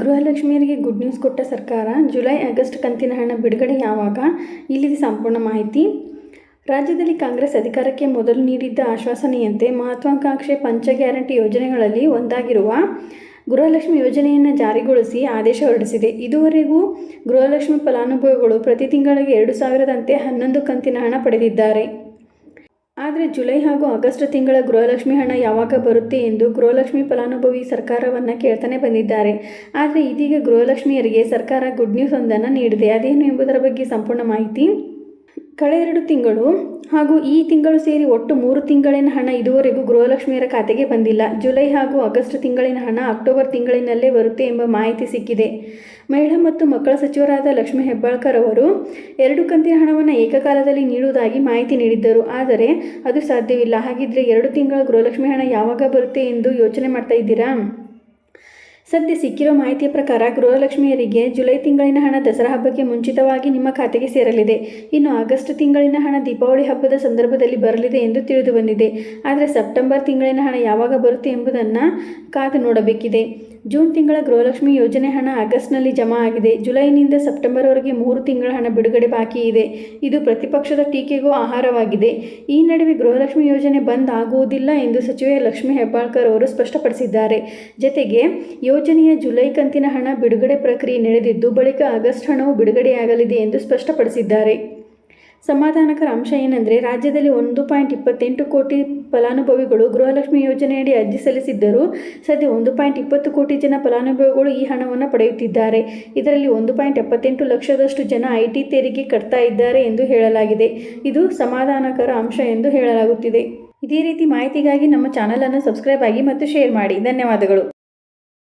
ಗೃಹಲಕ್ಷ್ಮಿಯರಿಗೆ good news ಕೊಟ್ಟ ಸರ್ಕಾರ July, August ಕಂತಿನ ಹಣ ಬಿಡುಗಡೆ ಯಾವಾಗ? ಇಲ್ಲಿದೆ ಸಂಪೂರ್ಣ ಮಾಹಿತಿ. ರಾಜ್ಯದಲ್ಲಿ ಕಾಂಗ್ರೆಸ್ ಅಧಿಕಾರಕ್ಕೆ ಮೊದಲು ನೀಡಿದ್ದ ಆಶ್ವಾಸನೆಯಂತೆ ಮಹತ್ವಾಕಾಂಕ್ಷೆ ಪಂಚ ಗ್ಯಾರಂಟಿ ಯೋಜನೆಗಳಲ್ಲಿ ಒಂದಾಗಿರುವ ಗೃಹಲಕ್ಷ್ಮಿ ಯೋಜನೆಯನ್ನು ಜಾರಿಗೊಳಿಸಿ ಆದೇಶ ಹೊರಡಿಸಿದೆ. ಇದುವರೆಗೂ ಗೃಹಲಕ್ಷ್ಮಿ ಫಲಾನುಭವಿಗಳು ಪ್ರತಿ ತಿಂಗಳಿಗೆ ಎರಡು ಸಾವಿರದಂತೆ ಹನ್ನೊಂದು ಕಂತಿನ ಹಣ ಪಡೆದಿದ್ದಾರೆ. ಆದರೆ ಜುಲೈ ಹಾಗೂ ಆಗಸ್ಟ್ ತಿಂಗಳ ಗೃಹಲಕ್ಷ್ಮಿ ಹಣ ಯಾವಾಗ ಬರುತ್ತೆ ಎಂದು ಗೃಹಲಕ್ಷ್ಮಿ ಫಲಾನುಭವಿ ಸರ್ಕಾರವನ್ನು ಕೇಳ್ತಾನೆ ಬಂದಿದ್ದಾರೆ. ಆದರೆ ಇದೀಗ ಗೃಹಲಕ್ಷ್ಮಿಯರಿಗೆ ಸರ್ಕಾರ ಗುಡ್ ನ್ಯೂಸ್ ಒಂದನ್ನು ನೀಡಿದೆ. ಅದೇನು ಎಂಬುದರ ಬಗ್ಗೆ ಸಂಪೂರ್ಣ ಮಾಹಿತಿ? ಕಳೆದೆರಡು ತಿಂಗಳು ಹಾಗೂ ಈ ತಿಂಗಳು ಸೇರಿ ಒಟ್ಟು ಮೂರು ತಿಂಗಳಿನ ಹಣ ಇದುವರೆಗೂ ಗೃಹಲಕ್ಷ್ಮಿಯರ ಖಾತೆಗೆ ಬಂದಿಲ್ಲ. ಜುಲೈ ಹಾಗೂ ಆಗಸ್ಟ್ ತಿಂಗಳಿನ ಹಣ ಅಕ್ಟೋಬರ್ ತಿಂಗಳಿನಲ್ಲೇ ಬರುತ್ತೆ ಎಂಬ ಮಾಹಿತಿ ಸಿಕ್ಕಿದೆ. ಮಹಿಳಾ ಮತ್ತು ಮಕ್ಕಳ ಸಚಿವರಾದ ಲಕ್ಷ್ಮಿ ಹೆಬ್ಬಾಳ್ಕರ್ ಅವರು ಎರಡು ಕಂತಿನ ಹಣವನ್ನು ಏಕಕಾಲದಲ್ಲಿ ನೀಡುವುದಾಗಿ ಮಾಹಿತಿ ನೀಡಿದ್ದರು. ಆದರೆ ಅದು ಸಾಧ್ಯವಿಲ್ಲ. ಹಾಗಿದ್ರೆ ಎರಡು ತಿಂಗಳ ಗೃಹಲಕ್ಷ್ಮಿ ಹಣ ಯಾವಾಗ ಬರುತ್ತೆ ಎಂದು ಯೋಚನೆ ಮಾಡ್ತಾ ಇದ್ದೀರಾ? ಸದ್ಯ ಸಿಕ್ಕಿರೋ ಮಾಹಿತಿಯ ಪ್ರಕಾರ ಗೃಹಲಕ್ಷ್ಮಿಯರಿಗೆ ಜುಲೈ ತಿಂಗಳಿನ ಹಣ ದಸರಾ ಹಬ್ಬಕ್ಕೆ ಮುಂಚಿತವಾಗಿ ನಿಮ್ಮ ಖಾತೆಗೆ ಸೇರಲಿದೆ. ಇನ್ನು ಆಗಸ್ಟ್ ತಿಂಗಳಿನ ಹಣ ದೀಪಾವಳಿ ಹಬ್ಬದ ಸಂದರ್ಭದಲ್ಲಿ ಬರಲಿದೆ ಎಂದು ತಿಳಿದು ಬಂದಿದೆ ಆದರೆ ಸೆಪ್ಟೆಂಬರ್ ತಿಂಗಳಿನ ಹಣ ಯಾವಾಗ ಬರುತ್ತೆ ಎಂಬುದನ್ನು ಕಾದು ನೋಡಬೇಕಿದೆ. ಜೂನ್ ತಿಂಗಳ ಗೃಹಲಕ್ಷ್ಮಿ ಯೋಜನೆ ಹಣ ಆಗಸ್ಟ್ನಲ್ಲಿ ಜಮಾ ಆಗಿದೆ. ಜುಲೈನಿಂದ ಸೆಪ್ಟೆಂಬರ್ವರೆಗೆ ಮೂರು ತಿಂಗಳ ಹಣ ಬಿಡುಗಡೆ ಬಾಕಿ ಇದೆ. ಇದು ಪ್ರತಿಪಕ್ಷದ ಟೀಕೆಗೂ ಆಹಾರವಾಗಿದೆ. ಈ ನಡುವೆ ಗೃಹಲಕ್ಷ್ಮಿ ಯೋಜನೆ ಬಂದ್ ಆಗುವುದಿಲ್ಲ ಎಂದು ಸಚಿವೆ ಲಕ್ಷ್ಮಿ ಹೆಬ್ಬಾಳ್ಕರ್ ಅವರು ಸ್ಪಷ್ಟಪಡಿಸಿದ್ದಾರೆ. ಜತೆಗೆ ಯೋಜನೆಯ ಜುಲೈ ಕಂತಿನ ಹಣ ಬಿಡುಗಡೆ ಪ್ರಕ್ರಿಯೆ ನಡೆದಿದ್ದು, ಬಳಿಕ ಆಗಸ್ಟ್ ಹಣವು ಬಿಡುಗಡೆಯಾಗಲಿದೆ ಎಂದು ಸ್ಪಷ್ಟಪಡಿಸಿದ್ದಾರೆ. ಸಮಾಧಾನಕರ ಅಂಶ ಏನಂದರೆ, ರಾಜ್ಯದಲ್ಲಿ ಒಂದು ಪಾಯಿಂಟ್ ಇಪ್ಪತ್ತೆಂಟು ಕೋಟಿ ಫಲಾನುಭವಿಗಳು ಗೃಹಲಕ್ಷ್ಮಿ ಯೋಜನೆಯಡಿ ಅರ್ಜಿ ಸಲ್ಲಿಸಿದ್ದರೂ, ಸದ್ಯ ಒಂದು ಪಾಯಿಂಟ್ ಇಪ್ಪತ್ತು ಕೋಟಿ ಜನ ಫಲಾನುಭವಿಗಳು ಈ ಹಣವನ್ನು ಪಡೆಯುತ್ತಿದ್ದಾರೆ. ಇದರಲ್ಲಿ ಒಂದು ಪಾಯಿಂಟ್ ಎಪ್ಪತ್ತೆಂಟು ಲಕ್ಷದಷ್ಟು ಜನ ಐ ಟಿ ತೆರಿಗೆ ಕಟ್ತಾ ಇದ್ದಾರೆ ಎಂದು ಹೇಳಲಾಗಿದೆ. ಇದು ಸಮಾಧಾನಕರ ಅಂಶ ಎಂದು ಹೇಳಲಾಗುತ್ತಿದೆ. ಇದೇ ರೀತಿ ಮಾಹಿತಿಗಾಗಿ ನಮ್ಮ ಚಾನಲನ್ನು ಸಬ್ಸ್ಕ್ರೈಬ್ ಆಗಿ ಮತ್ತು ಶೇರ್ ಮಾಡಿ. ಧನ್ಯವಾದಗಳು.